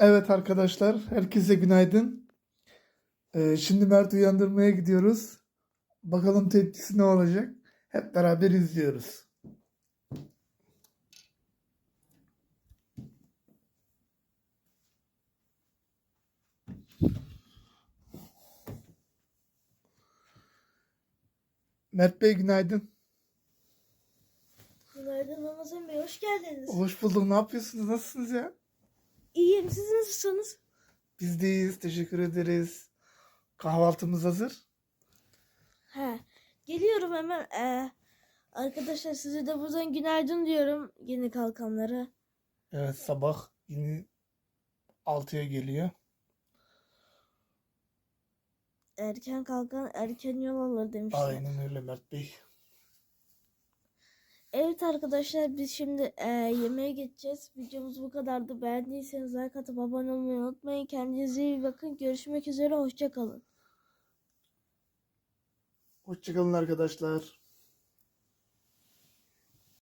Evet arkadaşlar, herkese günaydın. Ee, şimdi Mert uyandırmaya gidiyoruz. Bakalım tepkisi ne olacak? Hep beraber izliyoruz. Mert Bey günaydın. Günaydın Ramazan Bey, hoş geldiniz. Hoş bulduk. Ne yapıyorsunuz? Nasılsınız ya? İyiyim, siz nasılsınız? Biz de iyiyiz. Teşekkür ederiz. Kahvaltımız hazır. He, geliyorum hemen. Ee, arkadaşlar size de buradan günaydın diyorum yeni kalkanlara. Evet sabah yine 6'ya geliyor. Erken kalkan erken yol alır demişler. Aynen öyle Mert Bey. Evet arkadaşlar biz şimdi ee, yemeğe geçeceğiz. Videomuz bu kadardı. Beğendiyseniz like atıp abone olmayı unutmayın. Kendinize iyi bakın. Görüşmek üzere. Hoşçakalın. Hoşçakalın arkadaşlar.